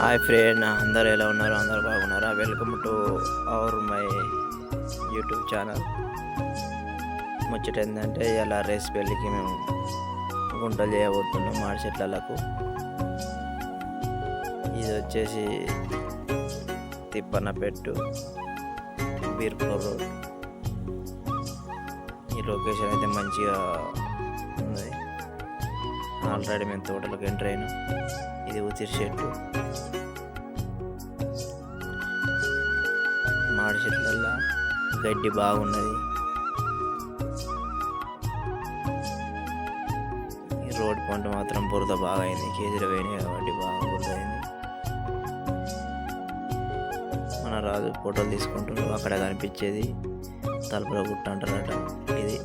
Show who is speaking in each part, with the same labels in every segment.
Speaker 1: Hi friend అందరు ఎలా ఉన్నారు? అందరు బాగున్నారా? Welcome to our my YouTube channel ముచ్చట ఏంటంటే ఇలా రేస్ పెళ్ళికి మేము గుంటలు చేయబోతున్నాం మాడి చెట్లకు ఇది వచ్చేసి తిప్పన్నపెట్టు బీర్పూర్ రోడ్. ఈ లొకేషన్ అయితే మంచిగా ఉంది. ఆల్రెడీ మేము తోటలోకి ఎంటర్ అయినాం. ఇది ఉసిరి చెట్టు. చెట్లల్లో గడ్డి బాగున్నది. ఈ రోడ్ పంట మాత్రం బురద బాగా అయింది కేజీలు పోయినాయి కాబట్టి బాగా బురద అయింది మన రాజు ఫోటోలు తీసుకుంటున్నారు అక్కడ కనిపించేది తలుపుల గుట్ట అంటారట. ఇది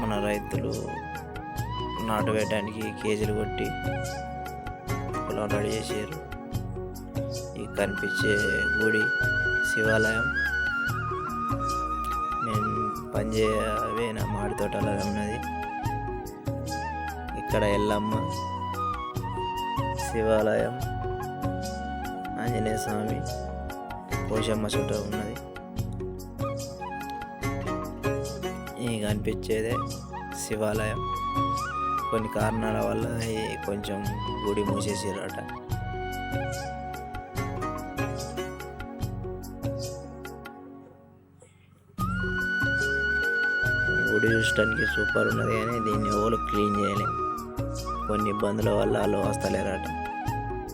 Speaker 1: మన రైతులు నాటు వేయడానికి కేజీలు కొట్టి పొలం రెడీ చేసారు. కనిపించే గుడి శివాలయం. నేను పనిచేయవేన మాడి తోటలో ఉన్నది. ఇక్కడ ఎల్లమ్మ శివాలయం ఆంజనేయ స్వామి పోషమ్మ చోట ఉన్నది. ఈ కనిపించేదే శివాలయం. కొన్ని కారణాల వల్ల కొంచెం గుడి మూసేసారట. చూడటానికి సూపర్ ఉన్నది కానీ దీన్ని ఎవరు క్లీన్ చేయలే. కొన్ని ఇబ్బందుల వల్ల వాళ్ళు వస్తలేరట.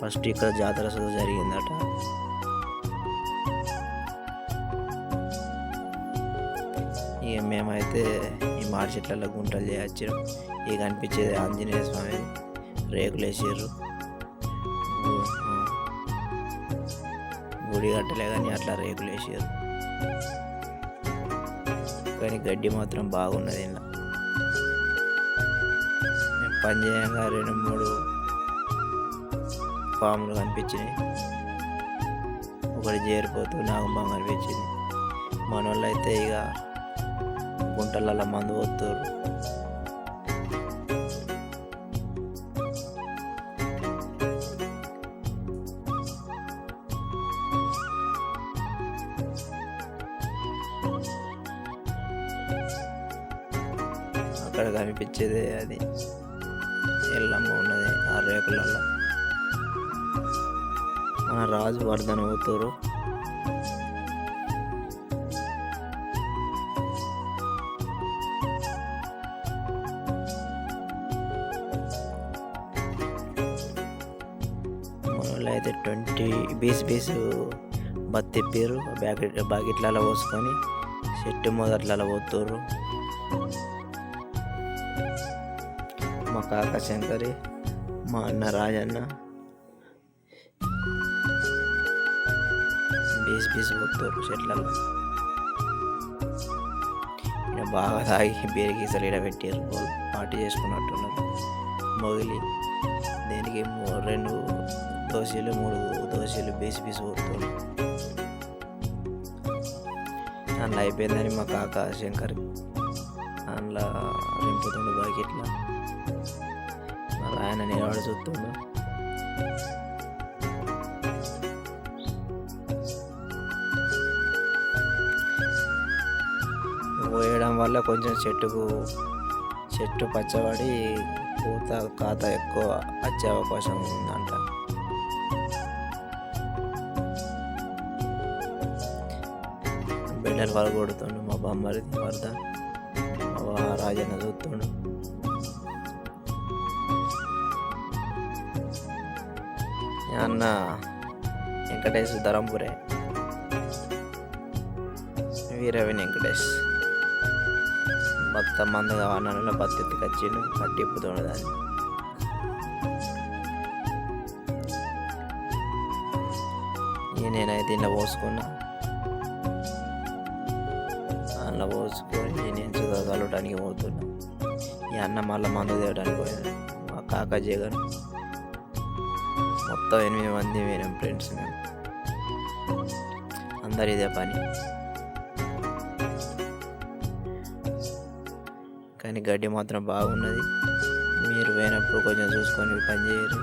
Speaker 1: ఫస్ట్ ఇక్కడ జాతర సుధ జరిగిందట. ఇక మేమైతే ఈ మాడి చెట్లలో గుంటలు చేయొచ్చాం ఇక కనిపించేది ఆంజనేయ స్వామి రేకులు వేసారు గుడి కట్టలే కానీ అట్లా రేకులు వేసారు కానీ గడ్డి మాత్రం బాగున్నది ఇలా మేము పని చేయంగా రెండు మూడు పాములు కనిపించినాయి. ఒకటి చేరిపోతూ నాగంబం కనిపించింది మన వాళ్ళు అయితే ఇక గుంటలలో మందు పోతారు అక్కడ కనిపించేది అది. ఎల్లమ్మ ఉన్నది ఆ రేకులలో మన రాజు వర్ధన అవుతారు మనలో అయితే ట్వంటీ బీస్ బీస్ బత్తి తిప్పారు బ్యాకెట్ బాకెట్లలో పోసుకొని చెట్టు మొదట్లలో పోతారు కాక శంకరి మా అన్న రాజన్న. బీస్ బీస్ పోతారు చెట్లలో. బాగా తాగి బీరగీసలు ఈడ పెట్టారు పార్టీ చేసుకున్నట్టున్నారు. మొగిలి దేనికి మూ- రెండు దోశలు మూడు దోశలు బీసి బీసి పోతారు అందులో అయిపోయిందని మా కాక శంకర్ అందులో నింపుతుండు బాకెట్లో. ఆయన నిలబడి చూస్తుండు పోయడం వల్ల కొంచెం చెట్టుకు చెట్టు పచ్చబడి పూత కాత ఎక్కువ వచ్చే అవకాశం ఉందంట. బిడ్డలు వాళ్ళు కొడుతుండు మా బొమ్మరి వరద. మా రాజన్న చూస్తుండు. ఉన్న వెంకటేష్ ధరంపురే. వీరవి వెంకటేష్. భక్త మందగా అన్న బత్తి కచ్చిను కట్టిప్పుతుండు దాన్ని నేనైతే ఇలా పోసుకున్నా. అలా పోసుకొని నేను కలవటానికి పోతున్నా. ఈ అన్న మళ్ళీ మందు తేయడానికి పోయాను మా కాక జగన్. మొత్తం ఎనిమిది మంది మేము ఫ్రెండ్స్ మేము అందరు ఇదే పని. కానీ గడ్డి మాత్రం బాగున్నది. మీరు పోయినప్పుడు కొంచెం చూసుకొని పని చేయరు.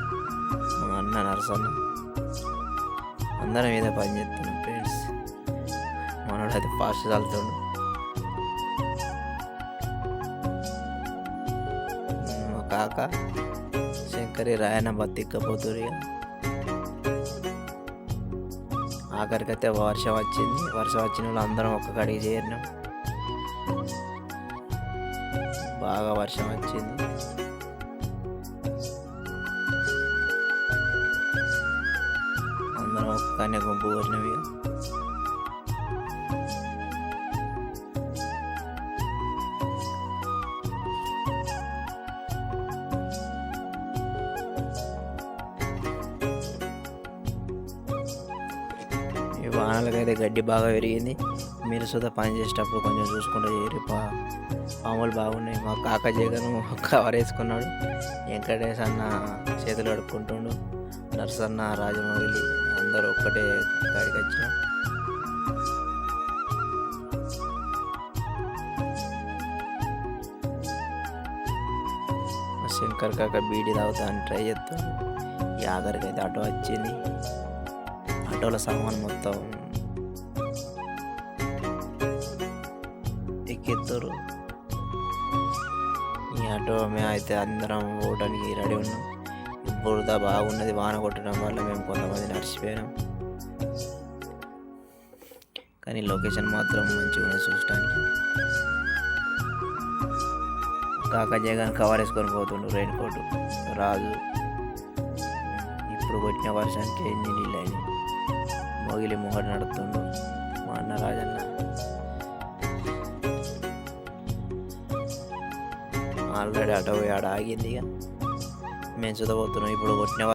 Speaker 1: మా అన్న నరసన్న. అందరం మీద పని చేస్తున్నాం ఫ్రెండ్స్. మనోడు అయితే ఫాస్ట్ చల్లుతుండు. మా కాక ఆఖరి రాయన బతిక్కపోతురు ఆఖరికైతే వర్షం వచ్చింది. వర్షం వచ్చిన వాళ్ళు అందరం ఒక్క కడిగి చేరినాం. బాగా వర్షం వచ్చింది. అందరం ఒక్కనే గుంపు కోరినవి వానలకైతే గడ్డి బాగా పెరిగింది మీరు సుధా పని చేసేటప్పుడు కొంచెం చూసుకుంటూ చేయరు పాములు బాగున్నాయి. మా కాక జగను కవర్ వేసుకున్నాడు. వెంకటేష్ అన్న చేతులు అడుక్కుంటుండు నర్సన్న రాజమౌళి అందరూ ఒక్కటే కాడికి వచ్చాం శంకర్ కాక బీడీ అని ట్రై చేస్తాను ఈ ఆఖరికి అయితే ఆటో వచ్చింది. ఆటోలో సామాన్ మొత్తం ఎక్కిస్తారు ఈ ఆటో మేము అయితే అందరం పోవడానికి రెడీ ఉన్నాం. బురద బాగున్నది వాన కొట్టడం వల్ల మేము కొంతమంది నడిచిపోయినాం. కానీ లొకేషన్ మాత్రం మంచిగా ఉన్నది చూడటానికి. కాక జగన్ కవర్ వేసుకొని పోతుండు రెయిన్ కోట్ రాజు ఇప్పుడు కొట్టిన వర్షానికి ఎన్ని నీళ్ళు మొగిలి మొగడు నడుతుండు మా అన్న రాజన్న. ఆల్రెడీ అటు ఆడ ఆగింది ఇక. మేము చదవబోతున్నాం ఇప్పుడు కొట్టిన